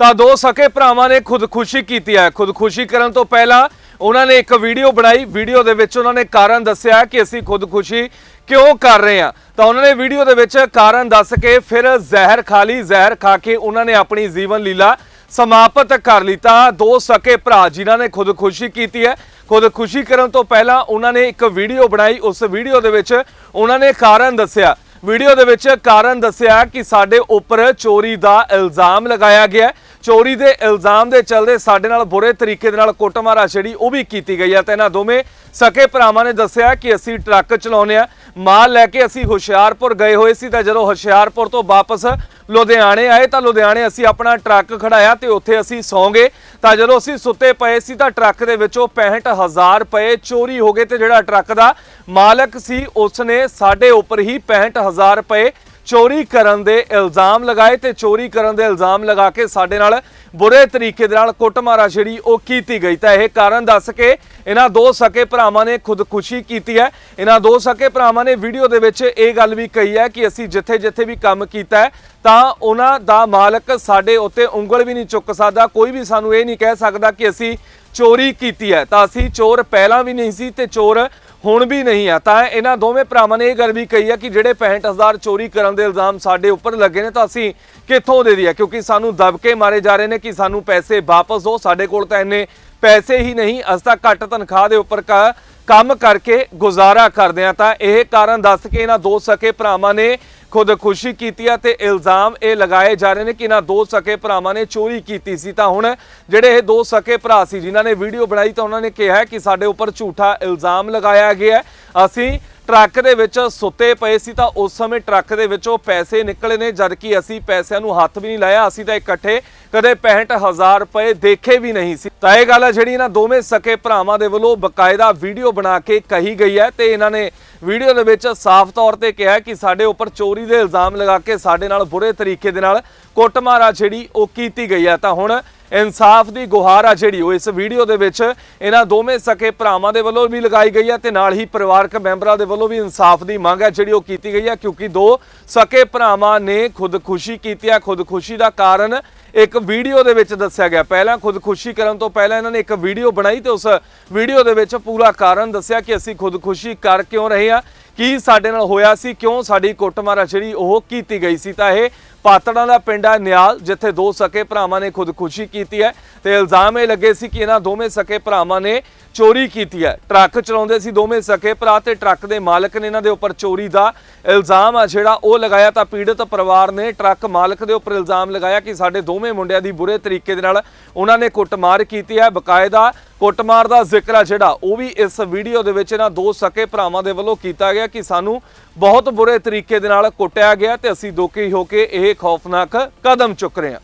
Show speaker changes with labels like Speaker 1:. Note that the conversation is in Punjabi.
Speaker 1: ਤਾਂ ਦੋ ਸਕੇ ਭਰਾਵਾਂ ਨੇ ਖੁਦਕੁਸ਼ੀ ਕੀਤੀ ਹੈ। ਖੁਦਕੁਸ਼ੀ ਕਰਨ ਤੋਂ ਪਹਿਲਾਂ ਉਹਨਾਂ ਨੇ ਇੱਕ ਵੀਡੀਓ ਬਣਾਈ। ਵੀਡੀਓ ਦੇ ਵਿੱਚ ਉਹਨਾਂ ਨੇ ਕਾਰਨ ਦੱਸਿਆ ਕਿ ਅਸੀਂ ਖੁਦਕੁਸ਼ੀ ਕਿਉਂ ਕਰ ਰਹੇ ਹਾਂ। ਤਾਂ ਉਹਨਾਂ ਨੇ ਵੀਡੀਓ ਦੇ ਵਿੱਚ ਕਾਰਨ ਦੱਸ ਕੇ ਫਿਰ ਜ਼ਹਿਰ ਖਾ ਲਈ। ਜ਼ਹਿਰ ਖਾ ਕੇ ਉਹਨਾਂ ਨੇ ਆਪਣੀ ਜੀਵਨ ਲੀਲਾ ਸਮਾਪਤ ਕਰ ਲਈ। ਤਾਂ ਦੋ ਸਕੇ ਭਰਾ ਜਿਨ੍ਹਾਂ ਨੇ ਖੁਦਕੁਸ਼ੀ ਕੀਤੀ ਹੈ। ਖੁਦਕੁਸ਼ੀ ਕਰਨ ਤੋਂ ਪਹਿਲਾਂ ਉਹਨਾਂ ਨੇ ਇੱਕ ਵੀਡੀਓ ਬਣਾਈ। ਉਸ ਵੀਡੀਓ ਦੇ ਵਿੱਚ ਉਹਨਾਂ ਨੇ ਕਾਰਨ ਦੱਸਿਆ। ਵੀਡੀਓ ਦੇ ਵਿੱਚ ਕਾਰਨ ਦੱਸਿਆ ਕਿ ਸਾਡੇ ਉੱਪਰ ਚੋਰੀ ਦਾ ਇਲਜ਼ਾਮ ਲਗਾਇਆ ਗਿਆ ਹੈ। ਚੋਰੀ ਦੇ ਇਲਜ਼ਾਮ ਦੇ ਚਲਦੇ ਸਾਡੇ ਨਾਲ ਬੁਰੇ ਤਰੀਕੇ ਦੇ ਨਾਲ ਕੁੱਟਮਾਰ ਜਿਹੜੀ ਉਹ ਵੀ ਕੀਤੀ ਗਈ ਹੈ ਤੇ ਇਹਨਾਂ ਦੋਵੇਂ ਸਕੇ ਭਰਾਵਾਂ ਨੇ ਦੱਸਿਆ ਕਿ ਅਸੀਂ ਟਰੱਕ ਚਲਾਉਂਦੇ ਆ ਮਾਲ ਲੈ ਕੇ ਅਸੀਂ ਹੁਸ਼ਿਆਰਪੁਰ ਗਏ ਹੋਏ ਸੀ ਤਾਂ ਜਦੋਂ ਹੁਸ਼ਿਆਰਪੁਰ ਤੋਂ ਵਾਪਸ ਲੁਧਿਆਣੇ ਆਏ ਤਾਂ ਲੁਧਿਆਣੇ ਅਸੀਂ ਆਪਣਾ ਟਰੱਕ ਖੜਾਇਆ ਤੇ ਉੱਥੇ ਅਸੀਂ ਸੌਂਗੇ। ਤਾਂ ਜਦੋਂ ਅਸੀਂ ਸੁੱਤੇ ਪਏ ਸੀ ਤਾਂ ਟਰੱਕ ਦੇ ਵਿੱਚੋਂ 65000 ਰੁਪਏ ਚੋਰੀ ਹੋ ਗਏ ਤੇ ਜਿਹੜਾ ਟਰੱਕ ਦਾ ਮਾਲਕ ਸੀ, ਉਸਨੇ ਸਾਡੇ ਉੱਪਰ ਹੀ 65000 ਰੁਪਏ ਚੋਰੀ ਕਰਨ ਦੇ ਇਲਜ਼ਾਮ ਲਗਾਏ ਤੇ ਚੋਰੀ ਕਰਨ ਦੇ ਇਲਜ਼ਾਮ ਲਗਾ ਕੇ ਸਾਡੇ ਨਾਲ ਬੁਰੇ ਤਰੀਕੇ ਦੇ ਨਾਲ ਕੁੱਟਮਾਰਾ ਜਿਹੜੀ ਉਹ ਕੀਤੀ ਗਈ। ਤਾਂ ਇਹ ਕਾਰਨ ਦੱਸ ਕੇ ਇਹਨਾਂ ਦੋ ਸਕੇ ਭਰਾਵਾਂ ਨੇ ਖੁਦਕੁਸ਼ੀ ਕੀਤੀ ਹੈ। ਇਹਨਾਂ ਦੋ ਸਕੇ ਭਰਾਵਾਂ ਨੇ ਵੀਡੀਓ ਦੇ ਵਿੱਚ ਇਹ ਗੱਲ ਵੀ ਕਹੀ ਹੈ ਕਿ ਅਸੀਂ ਜਿੱਥੇ-ਜਿੱਥੇ ਵੀ ਕੰਮ ਕੀਤਾ ਤਾਂ ਉਹਨਾਂ ਦਾ ਮਾਲਕ ਸਾਡੇ ਉੱਤੇ ਉਂਗਲ ਵੀ ਨਹੀਂ ਚੁੱਕ ਸਕਦਾ। ਕੋਈ ਵੀ ਸਾਨੂੰ ਇਹ ਨਹੀਂ ਕਹਿ ਸਕਦਾ ਕਿ ਅਸੀਂ ਚੋਰੀ ਕੀਤੀ ਹੈ। ਤਾਂ ਅਸੀਂ ਚੋਰ ਪਹਿਲਾਂ ਵੀ ਨਹੀਂ ਸੀ ਤੇ ਚੋਰ ਹੁਣ ਵੀ ਨਹੀਂ ਆ। ਤਾਂ ਇਹਨਾਂ ਦੋਵੇਂ ਭਰਾਵਾਂ ਨੇ ਇਹ ਗੱਲ ਵੀ ਕਹੀ ਆ ਕਿ ਜਿਹੜੇ 65000 ਚੋਰੀ ਕਰਨ ਦੇ ਇਲਜ਼ਾਮ ਸਾਡੇ ਉੱਪਰ ਲੱਗੇ ਨੇ ਤਾਂ ਅਸੀਂ ਕਿੱਥੋਂ ਦੇ ਦਈਏ? ਕਿਉਂਕਿ ਸਾਨੂੰ ਦਬਕੇ ਮਾਰੇ ਜਾ ਰਹੇ ਨੇ ਕਿ ਸਾਨੂੰ ਪੈਸੇ ਵਾਪਸ ਦਿਓ। ਸਾਡੇ ਕੋਲ ਤਾਂ ਇੰਨੇ ਪੈਸੇ ਹੀ ਨਹੀਂ। ਅਸੀਂ ਤਾਂ ਘੱਟ ਤਨਖਾਹ ਦੇ ਉੱਪਰ ਕ- ਕੰਮ ਕਰਕੇ ਗੁਜ਼ਾਰਾ ਕਰਦੇ ਆ। ਤਾਂ ਇਹ ਕਾਰਨ ਦੱਸ ਕੇ ਇਹਨਾਂ ਦੋ ਸਕੇ ਭਰਾਵਾਂ ਨੇ ਖੁਦਕੁਸ਼ੀ ਕੀਤੀ ਹੈ ਤੇ ਇਲਜ਼ਾਮ ਇਹ ਲਗਾਏ ਜਾ ਰਹੇ ਨੇ ਕਿ ਇਹਨਾਂ ਦੋ ਸਕੇ ਭਰਾਵਾਂ ਨੇ ਚੋਰੀ ਕੀਤੀ ਸੀ। ਤਾਂ ਹੁਣ ਜਿਹੜੇ ਇਹ ਦੋ ਸਕੇ ਭਰਾ ਸੀ ਜਿਨ੍ਹਾਂ ਨੇ ਵੀਡੀਓ ਬਣਾਈ ਤਾਂ ਉਹਨਾਂ ਨੇ ਕਿਹਾ ਕਿ ਸਾਡੇ ਉੱਪਰ ਝੂਠਾ ਇਲਜ਼ਾਮ ਲਗਾਇਆ ਗਿਆ ਅਸੀਂ ਟਰੱਕ ਦੇ ਵਿੱਚ ਸੁੱਤੇ ਪਏ ਸੀ ਤਾਂ ਉਸ ਸਮੇਂ ਟਰੱਕ ਦੇ ਵਿੱਚੋਂ ਪੈਸੇ ਨਿਕਲੇ ਨੇ ਜਦ ਕਿ ਅਸੀਂ ਪੈਸਿਆਂ ਨੂੰ ਹੱਥ ਵੀ ਨਹੀਂ ਲਾਇਆ। ਅਸੀਂ ਤਾਂ ਇਕੱਠੇ ਕਦੇ 65000 ਰੁਪਏ ਦੇਖੇ ਵੀ ਨਹੀਂ ਸੀ। ਤਾਂ ਇਹ ਗੱਲ ਹੈ ਜਿਹੜੀ ਇਹਨਾਂ ਦੋਵੇਂ ਸਕੇ ਭਰਾਵਾਂ ਦੇ ਵੱਲੋਂ ਬਕਾਇਦਾ ਵੀਡੀਓ ਬਣਾ ਕੇ ਕਹੀ ਗਈ ਹੈ ਤੇ ਇਹਨਾਂ ਨੇ ਵੀਡੀਓ ਦੇ ਵਿੱਚ ਸਾਫ਼ ਤੌਰ ਤੇ ਕਿਹਾ ਕਿ ਸਾਡੇ ਉੱਪਰ ਚੋਰੀ ਦੇ ਇਲਜ਼ਾਮ ਲਗਾ ਕੇ ਸਾਡੇ ਨਾਲ ਬੁਰੇ ਤਰੀਕੇ ਦੇ ਨਾਲ ਕੁੱਟਮਾਰ ਆ ਜਿਹੜੀ ਉਹ ਕੀਤੀ ਗਈ ਹੈ ਤਾਂ ਹੁਣ ਇਨਸਾਫ ਦੀ ਗੁਹਾਰ ਆ ਜਿਹੜੀ ਉਹ ਇਸ ਵੀਡੀਓ ਦੇ ਵਿੱਚ ਇਹਨਾਂ ਦੋਵੇਂ ਸਕੇ ਭਰਾਵਾਂ ਦੇ ਵੱਲੋਂ ਵੀ ਲਗਾਈ ਗਈ ਹੈ ਤੇ ਨਾਲ ਹੀ ਪਰਿਵਾਰਕ ਮੈਂਬਰਾਂ ਦੇ ਵੱਲੋਂ ਵੀ ਇਨਸਾਫ ਦੀ ਮੰਗ ਹੈ ਜਿਹੜੀ ਉਹ ਕੀਤੀ ਗਈ ਹੈ ਕਿਉਂਕਿ ਦੋ ਸਕੇ ਭਰਾਵਾਂ ਨੇ ਖੁਦਕੁਸ਼ੀ ਕੀਤੀ ਹੈ ਖੁਦਕੁਸ਼ੀ ਦਾ ਕਾਰਨ ਇੱਕ ਵੀਡੀਓ ਦੇ ਵਿੱਚ ਦੱਸਿਆ ਗਿਆ। ਪਹਿਲਾਂ ਖੁਦਕੁਸ਼ੀ ਕਰਨ ਤੋਂ ਪਹਿਲਾਂ ਇਹਨਾਂ ਨੇ ਇੱਕ ਵੀਡੀਓ ਬਣਾਈ ਤੇ ਉਸ ਵੀਡੀਓ ਦੇ ਵਿੱਚ ਪੂਰਾ ਕਾਰਨ ਦੱਸਿਆ ਕਿ ਅਸੀਂ ਖੁਦਕੁਸ਼ੀ ਕਰ ਕਿਉਂ ਰਹੇ ਹਾਂ। ਕੀ ਸਾਡੇ ਨਾਲ ਹੋਇਆ ਸੀ? ਕਿਉਂ ਸਾਡੀ ਕੁੱਟਮਾਰ ਜਿਹੜੀ ਉਹ ਕੀਤੀ ਗਈ ਸੀ? ਤਾਂ ਇਹ ਪਾਤੜਾਂ ਦਾ ਪਿੰਡ ਹੈ ਨਿਆਲ, ਜਿੱਥੇ ਦੋ ਸਕੇ ਭਰਾਵਾਂ ਨੇ ਖੁਦਕੁਸ਼ੀ ਕੀਤੀ ਹੈ ਤੇ ਇਲਜ਼ਾਮ ਇਹ ਲੱਗੇ ਸੀ ਕਿ ਇਹਨਾਂ ਦੋਵੇਂ ਸਕੇ ਭਰਾਵਾਂ ਨੇ ਚੋਰੀ ਕੀਤੀ ਹੈ। ਟਰੱਕ ਚਲਾਉਂਦੇ ਸੀ ਦੋਵੇਂ ਸਕੇ ਭਰਾ ਤੇ ਟਰੱਕ ਦੇ ਮਾਲਕ ਨੇ ਇਹਨਾਂ ਦੇ ਉੱਪਰ ਚੋਰੀ ਦਾ ਇਲਜ਼ਾਮ ਆ ਜਿਹੜਾ ਉਹ ਲਗਾਇਆ ਤਾਂ ਪੀੜਤ ਪਰਿਵਾਰ ਨੇ ਟਰੱਕ ਮਾਲਕ ਦੇ ਉੱਪਰ ਇਲਜ਼ਾਮ ਲਗਾਇਆ ਕਿ ਸਾਡੇ ਦੋਵੇਂ ਮੁੰਡਿਆਂ ਦੀ ਬੁਰੇ ਤਰੀਕੇ ਦੇ ਨਾਲ ਉਹਨਾਂ ਨੇ ਕੁੱਟਮਾਰ ਕੀਤੀ ਹੈ। ਬਕਾਇਦਾ ਕੁੱਟਮਾਰ ਦਾ ਜ਼ਿਕਰ ਆ ਜਿਹੜਾ, ਉਹ ਵੀ ਇਸ ਵੀਡੀਓ ਦੇ ਵਿੱਚ ਇਹਨਾਂ ਦੋ ਸਕੇ ਭਰਾਵਾਂ ਦੇ ਵੱਲੋਂ ਕੀਤਾ ਗਿਆ ਕਿ ਸਾਨੂੰ ਬਹੁਤ ਬੁਰੇ ਤਰੀਕੇ ਦੇ ਨਾਲ ਕੁੱਟਿਆ ਗਿਆ ਤੇ ਅਸੀਂ ਦੋਖੀ ਹੋ ਕੇ ਇਹ ਖੌਫਨਾਕ ਕਦਮ ਚੁੱਕ ਰਹੇ ਹਾਂ।